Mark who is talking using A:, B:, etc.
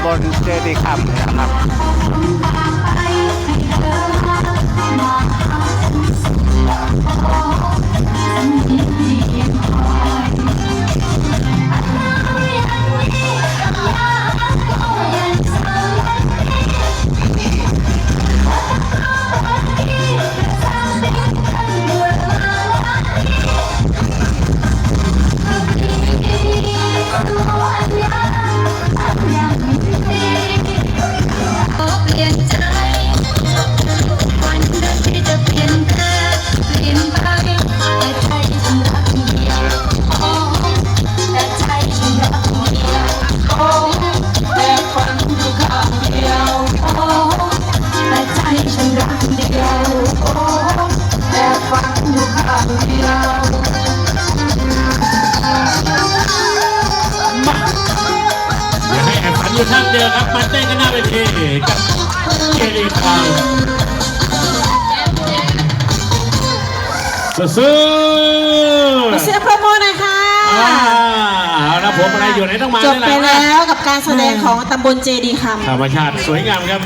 A: ำบลเจดีย์คำเนี่ยนะครับ
B: อ้แต่ใจฉันรักเดียวโอ้แต่ฝันอยู่ข้างเดียวโอ้แต่ใจฉันรักเดียวโอ้แต่ฝันอยู่ข้างเดียว
C: อย่าให้แอบฝันอยู่ท่านเดียวครับมาเต้นกันหน้าเวทีกับ เจดีย์คาวสู้ๆ
D: เสียงโปรโมทหน่อยค่ะ
C: เอาละผมอะไรอยู่ไหนต้องมา
D: จบไปแล้วกับการแสดงของตำบลเจดีคำ
C: ธรรมชาติสวยงามครับ